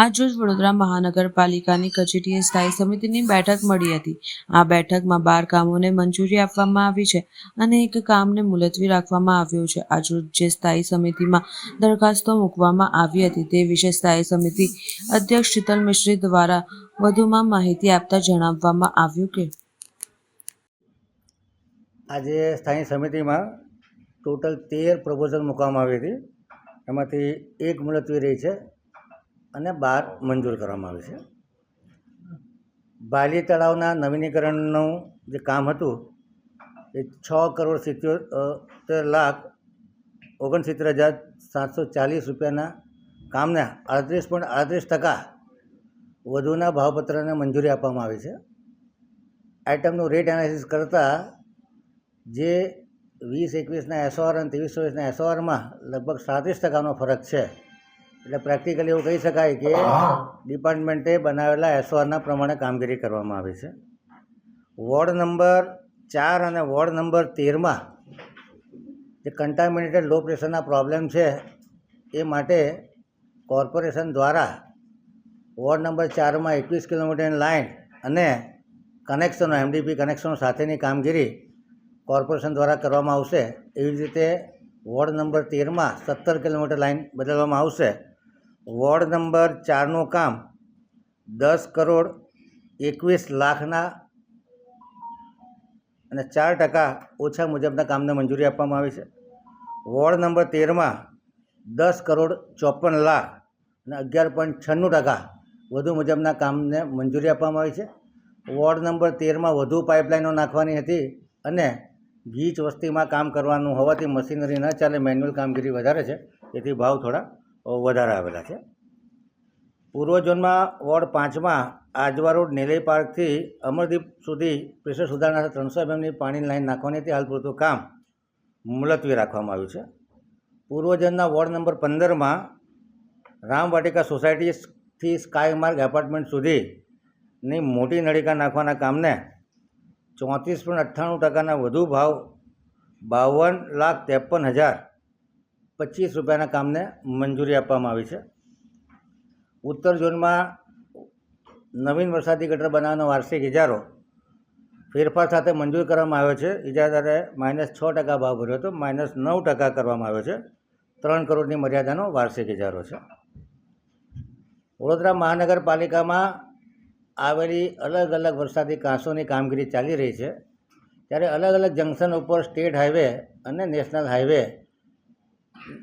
આજરોજ વડોદરા મહાનગરપાલિકાની કચેરીએ સ્થાયી સમિતિની બેઠક મળી હતી. આ બેઠકમાં બાર કામોને મંજૂરી આપવામાં આવી છે અને એક કામને મુલતવી રાખવામાં આવ્યું છે. આજરોજ જે સ્થાયી સમિતિમાં દરખાસ્તો મૂકવામાં આવી હતી તે વિશે સ્થાયી સમિતિ અધ્યક્ષ શીતલ મિશ્રી દ્વારા વધુમાં માહિતી આપતા જણાવવામાં આવ્યું કે આજે સ્થાયી સમિતિમાં ટોટલ તેર પ્રપોઝલ મૂકવામાં આવી હતી. એમાંથી એક મુલતવી રહી છે. અને બાર મંજૂર કરવામાં આવે છે. બાલી તળાવના નવીનીકરણનું જે કામ હતું, એ છ કરોડ સિત્યોતેર લાખ ઓગણસિત્તેર હજાર સાતસો ચાલીસ રૂપિયાના કામને અડત્રીસ પોઈન્ટ અડત્રીસ ટકા વધુના ભાવપત્રને મંજૂરી આપવામાં આવી છે. આઇટમનું રેટ એનાલિસિસ કરતાં જે વીસ એકવીસના એસઓઆર અને ત્રેવીસ ચોવીસના એસઓઆરમાં લગભગ સાડત્રીસ ટકાનો ફરક છે. એટલે પ્રેક્ટિકલી એવું કહી શકાય કે ડિપાર્ટમેન્ટે બનાવેલા એસઓઆરના પ્રમાણે કામગીરી કરવામાં આવી છે. વોર્ડ નંબર ચાર અને વોર્ડ નંબર તેરમાં જે કન્ટામિનેટેડ લો પ્રેશરના પ્રોબ્લેમ છે એ માટે કોર્પોરેશન દ્વારા વોર્ડ નંબર ચારમાં એકવીસ કિલોમીટરની લાઇન અને કનેક્શનો એમડીપી કનેક્શનો સાથેની કામગીરી કોર્પોરેશન દ્વારા કરવામાં આવશે. એવી જ રીતે વોર્ડ નંબર તેરમાં સત્તર કિલોમીટર લાઇન બદલવામાં આવશે. વોર્ડ નંબર ચારનું કામ દસ કરોડ એકવીસ લાખના અને ચાર ટકા ઓછા મુજબના કામને મંજૂરી આપવામાં આવી છે. વોર્ડ નંબર તેરમાં દસ કરોડ ચોપન લાખ અને અગિયાર પોઈન્ટ છન્નું ટકા વધુ મુજબના કામને મંજૂરી આપવામાં આવી છે. વોર્ડ નંબર તેરમાં વધુ પાઇપલાઇનો નાખવાની હતી અને ગીચ વસ્તીમાં કામ કરવાનું હોવાથી મશીનરી ન ચાલે, મેન્યુઅલ કામગીરી વધારે છે. તેથી ભાવ થોડા વધારે આવેલા છે. પૂર્વ ઝોનમાં વોર્ડ પાંચમાં આજવા રોડ નિલય પાર્કથી અમરદીપ સુધી પ્રેશર સુધારણા ત્રણસો એમએમની પાણીની લાઈન નાખવાની તે હાલ પૂરતું કામ મુલતવી રાખવામાં આવ્યું છે. પૂર્વજનના વોર્ડ નંબર પંદરમાં રામવાટિકા સોસાયટીથી સ્કાય માર્ગ એપાર્ટમેન્ટ સુધીની મોટી નળિકા નાખવાના કામને ચોત્રીસ પોઈન્ટ અઠ્ઠાણું ટકાના વધુ ભાવ બાવન લાખ ત્રેપન હજાર પચીસ રૂપિયાના કામને મંજૂરી આપવામાં આવી છે. ઉત્તર ઝોનમાં નવીન વરસાદી ગટર બનાવવાનો વાર્ષિક ઇજારો. ફેરફાર સાથે મંજૂર કરવામાં આવ્યો છે. ઇજાદારે માઇનસ છ ટકા ભાવ ભર્યો હતો. માઇનસ નવ ટકા કરવામાં આવ્યો છે. ત્રણ કરોડની મર્યાદાનો વાર્ષિક ઇજારો છે. વડોદરા મહાનગરપાલિકામાં આવેલી અલગ અલગ વરસાદી કાંસોની કામગીરી ચાલી રહી છે. ત્યારે અલગ અલગ જંકશન ઉપર સ્ટેટ હાઈવે અને નેશનલ હાઈવે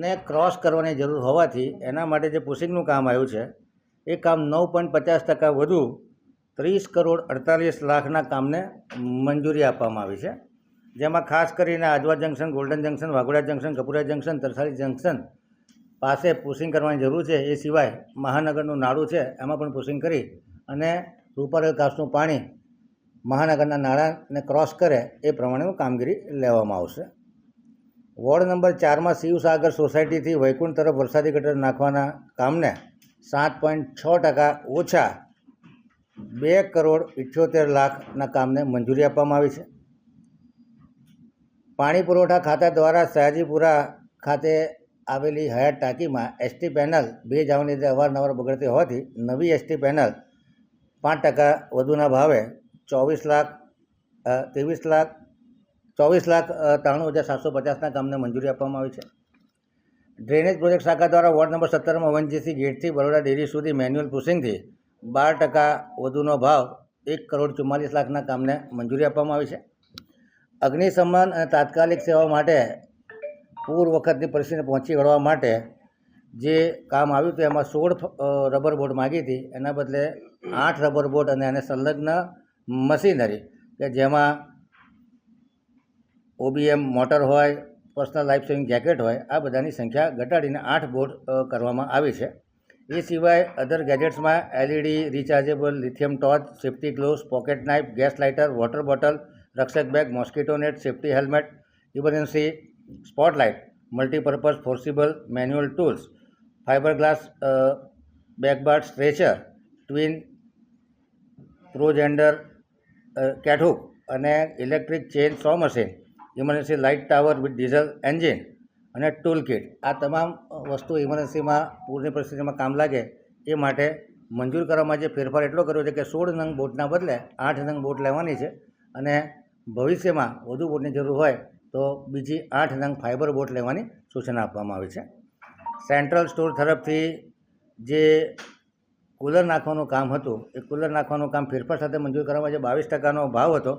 ને ક્રોસ કરવાની જરૂર હોવાથી એના માટે જે પુશિંગનું કામ આવ્યું છે, એ કામ નવ પોઈન્ટ પચાસ ટકા વધુ ત્રીસ કરોડ અડતાલીસ લાખના કામને મંજૂરી આપવામાં આવી છે. જેમાં ખાસ કરીને Ajwa junction golden junction Waghoda junction Kapura junction Tarsali junction પાસે પુશિંગ કરવાની જરૂર છે. એ સિવાય મહાનગરનું નાળું છે, એમાં પણ પુશિંગ કરી અને રૂપારેલ કાસનું પાણી મહાનગરના નાળાને ક્રોસ કરે એ પ્રમાણેનું કામગીરી લેવામાં આવશે. વોર્ડ નંબર ચારમાં શિવસાગર સોસાયટીથી વૈકુંઠ તરફ વરસાદી ગટર નાખવાના કામને સાત પોઈન્ટ છ ટકા ઓછા બે કરોડ ઇઠ્યોતેર લાખના કામને મંજૂરી આપવામાં આવી છે. પાણી પુરવઠા ખાતા દ્વારા સયાજીપુરા ખાતે આવેલી હયાત ટાંકીમાં એસટી પેનલ બે જાવની રીતે અવારનવાર બગડતી હોવાથી નવી એસટી પેનલ પાંચ ટકા વધુના ભાવે ચોવીસ લાખ ત્રેવીસ લાખ ચોવીસ લાખ ત્રાણું હજાર સાતસો પચાસના કામને મંજૂરી આપવામાં આવી છે. ડ્રેનેજ પ્રોજેક્ટ શાખા દ્વારા વોર્ડ નંબર સત્તરમાં વનજીસી ગેટથી બરોડા ડેરી સુધી મેન્યુઅલ પુશિંગથી બાર ટકા વધુનો ભાવ એક કરોડ ચુમ્માલીસ લાખના કામને મંજૂરી આપવામાં આવી છે. અગ્નિશમન અને તાત્કાલિક સેવા માટે પૂર વખતની પરિસ્થિતિને પહોંચી વળવા માટે જે કામ આવ્યું હતું, એમાં સોળ રબર બોર્ડ માગી હતી. એના બદલે આઠ રબર બોર્ડ અને એને સંલગ્ન મશીનરી કે જેમાં ઓબીએમ મોટર હોય પર્સનલ લાઈફ સેવિંગ જેકેટ હોય, આ બધાની સંખ્યા ઘટાડીને આઠ બોર્ડ કરવામાં આવી છે. એ સિવાય other ગેજેટ્સમાં LED rechargeable lithium torch safety gloves pocket knife gas lighter water bottle રક્ષક bag mosquito net safety helmet emergency spotlight multipurpose forcible manual tools fibre glass backboard stretcher twin પ્રોજેન્ડર cat hook અને electric chain saw machine emergency light tower with diesel engine અને tool kit આ તમામ વસ્તુ ઇમરજન્સીમાં પૂરની પરિસ્થિતિમાં કામ લાગે એ માટે મંજૂર કરવામાં જે ફેરફાર એટલો કર્યો છે કે સોળ નંગ બોટના બદલે આઠ નંગ બોટ લેવાની છે અને ભવિષ્યમાં વધુ બોટની જરૂર હોય તો બીજી આઠ નંગ ફાઇબર બોટ લેવાની સૂચના આપવામાં આવી છે. સેન્ટ્રલ સ્ટોર તરફથી જે કુલર નાખવાનું કામ હતું, એ કુલર નાખવાનું કામ ફેરફાર સાથે મંજૂર કરવામાં જે બાવીસ ટકાનો ભાવ હતો,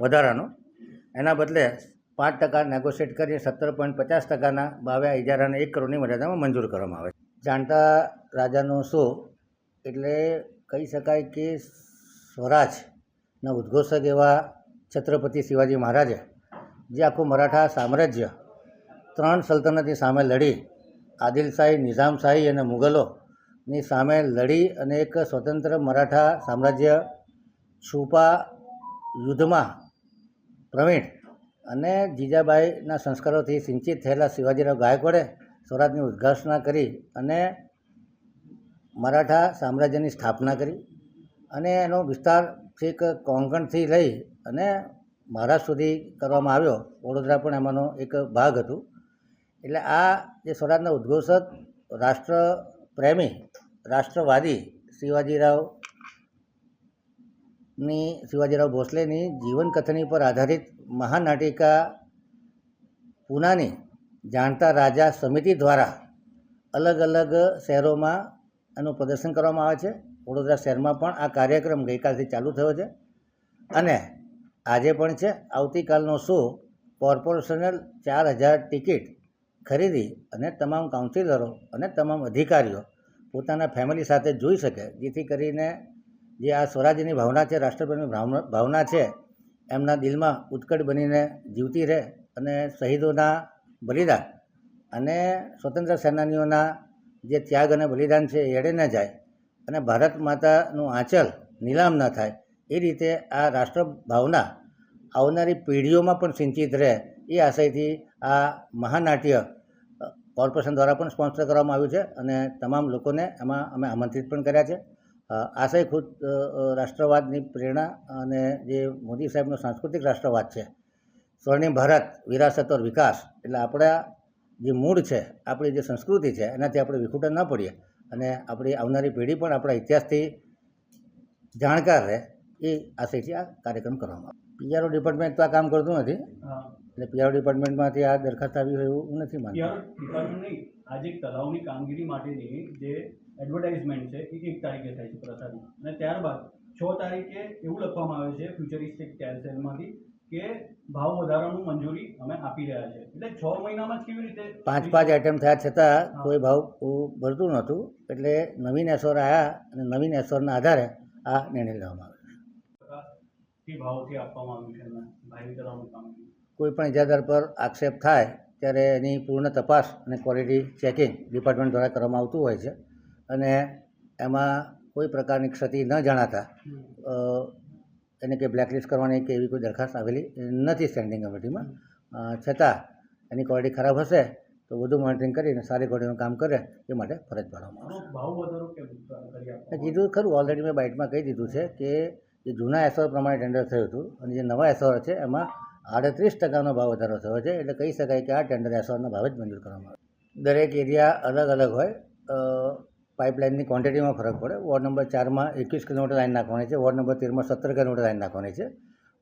વધારાનો એના બદલે પાંચ ટકા નેગોશિએટ કરી સત્તર પોઈન્ટ પચાસ ટકાના ભાવે ઇજારાને એક કરોડની મર્યાદામાં મંજૂર કરવામાં આવે જાણતા રાજાનો શો? એટલે કહી શકાય કે સ્વરાજના ઉદ્ઘોષક એવા છત્રપતિ શિવાજી મહારાજે જે આખું મરાઠા સામ્રાજ્ય ત્રણ સલ્તનતની સામે લડી આદિલશાહી નિઝામશાહી અને મુગલોની સામે લડી અને એક સ્વતંત્ર મરાઠા સામ્રાજ્ય છુપા યુદ્ધમાં પ્રવીણ અને જીજાબાઈના સંસ્કારોથી સિંચિત થયેલા શિવાજીરાવ ગાયકવાડે સ્વરાજની ઉદ્ઘોષણા કરી અને મરાઠા સામ્રાજ્યની સ્થાપના કરી અને એનો વિસ્તાર છેક કોંકણથી લઈ અને મહારાષ્ટ્ર સુધી કરવામાં આવ્યો. વડોદરા પણ એમાંનો એક ભાગ હતું. એટલે આ જે સ્વરાજના ઉદ્ઘોષક રાષ્ટ્ર પ્રેમી રાષ્ટ્રવાદી શિવાજીરાવ ની શિવાજીરાવ ભોસલેની જીવનકથની પર આધારિત મહાન નાટિકા પૂનાની જાણતા રાજા સમિતિ દ્વારા અલગ અલગ શહેરોમાં એનું પ્રદર્શન કરવામાં આવે છે. વડોદરા શહેરમાં પણ આ કાર્યક્રમ ગઈકાલથી ચાલુ થયો છે અને આજે પણ છે. આવતીકાલનો શો કોર્પોરેશનલ ચાર હજાર ટિકિટ ખરીદી અને તમામ કાઉન્સિલરો અને તમામ અધિકારીઓ પોતાના ફેમિલી સાથે જોઈ શકે, જેથી કરીને જે આ સ્વરાજ્યની ભાવના છે રાષ્ટ્રપ્રેમની ભાવના છે, એમના દિલમાં ઉત્કટ બનીને જીવતી રહે અને શહીદોના બલિદાન અને સ્વતંત્ર સેનાનીઓના જે ત્યાગ અને બલિદાન છે એ એળે ન જાય અને ભારત માતાનું આંચલ નીલામ ન થાય, એ રીતે આ રાષ્ટ્ર ભાવના આવનારી પેઢીઓમાં પણ સિંચિત રહે, એ આશયથી આ મહાનાટ્ય કોર્પોરેશન દ્વારા પણ સ્પોન્સર કરવામાં આવ્યું છે અને તમામ લોકોને એમાં અમે આમંત્રિત પણ કર્યા છે. આશય ખુદ રાષ્ટ્રવાદની પ્રેરણા અને જે મોદી સાહેબનો સાંસ્કૃતિક રાષ્ટ્રવાદ છે સ્વર્ણિમ ભારત વિરાસત ઓર વિકાસ એટલે આપણા જે મૂળ છે આપણી જે સંસ્કૃતિ છે એનાથી આપણે વિખૂટન ન પડીએ અને આપણી આવનારી પેઢી પણ આપણા ઇતિહાસથી જાણકાર રહે એ આશયથી આ કાર્યક્રમ કરવામાં પીઆરઓ ડિપાર્ટમેન્ટ તો આ કામ કરતું નથી એટલે પીઆરઓ ડિપાર્ટમેન્ટમાંથી આ દરખાસ્ત આવી હોય એવું નથી માનતો. આજે તળાવની કામગીરી માટેની જે એડવર્ટાઇઝમેન્ટ છે એ એક તારીખે થાય છે પ્રસારિત અને ત્યારબાદ છ તારીખે એવું લખવામાં આવે છે ફ્યુચરિસ્ટિક ટેલસેલમાંથી કે ભાવ વધારાનું મંજૂરી અમે આપી રહ્યા છે. એટલે છ મહિનામાં કેવી રીતે? પાંચ પાંચ આઈટમ થયા છતાં કોઈ ભાવ ભરતું નહોતું. એટલે નવીન એસોર આવ્યા અને નવીન એસોરના આધારે આ નિર્ણય લેવામાં આવ્યો કોઈ પણ ઇજાદાર પર આક્ષેપ થાય ત્યારે એની પૂર્ણ તપાસ અને ક્વોલિટી ચેકિંગ ડિપાર્ટમેન્ટ દ્વારા કરવામાં આવતું હોય છે. અને એમાં કોઈ પ્રકારની ક્ષતિ ન જણાતા એને કે બ્લેકલિસ્ટ કરવાની કે એવી કોઈ દરખાસ્ત આવેલી નથી સ્ટેન્ડિંગ કમિટીમાં છતાં એની ક્વોલિટી ખરાબ હશે તો વધુ મોનિટરિંગ કરીને સારી ક્વોલિટીનું કામ કરે એ માટે ફરજ પાડવામાં આવશે કીધું ખરું ઓલરેડી મેં બાઇટમાં કહી દીધું છે કે જે જૂના એસોર પ્રમાણે ટેન્ડર થયું હતું અને જે નવા એસોર છે એમાં આડત્રીસ ટકાનો ભાવ વધારો થયો છે એટલે કહી શકાય કે આ ટેન્ડર એસોરના ભાવે જ મંજૂર કરવામાં આવે. દરેક એરિયા અલગ અલગ હોય પાઇપલાઇનની ક્વોન્ટિટીમાં ફરક પડે. વોર્ડ નંબર ચારમાં એકવીસ કિલોમીટર લાઇન નાખવાની છે. વોર્ડ નંબર તેરમાં સત્તર કિલોમીટર લાઇન નાખવાની છે.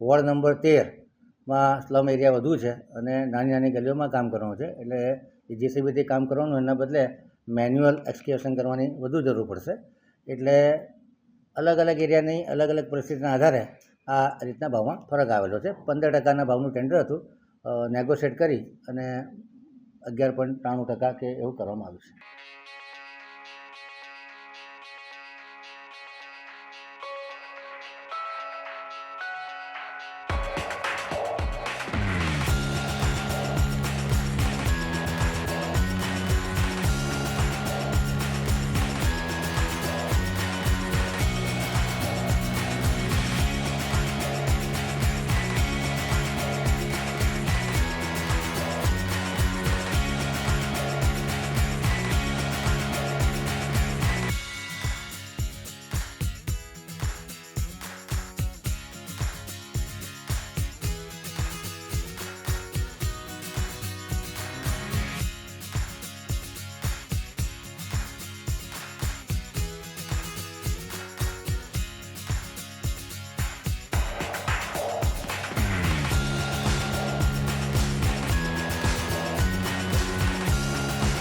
વોર્ડ નંબર તેરમાં સ્લમ એરિયા વધુ છે અને નાની નાની ગલીઓમાં કામ કરવાનું છે. એટલે જેસીબીથી કામ કરવાનું એના બદલે મેન્યુઅલ એક્સકેવેશન કરવાની વધુ જરૂર પડશે. એટલે અલગ અલગ એરિયાની અલગ અલગ પરિસ્થિતિના આધારે આ રીતના ભાવમાં ફરક આવેલો છે. પંદર ટકાના ભાવનું ટેન્ડર હતું. નેગોશિએટ કરી અને અગિયાર પોઈન્ટ ત્રાણું ટકા કે એવું કરવામાં આવ્યું છે.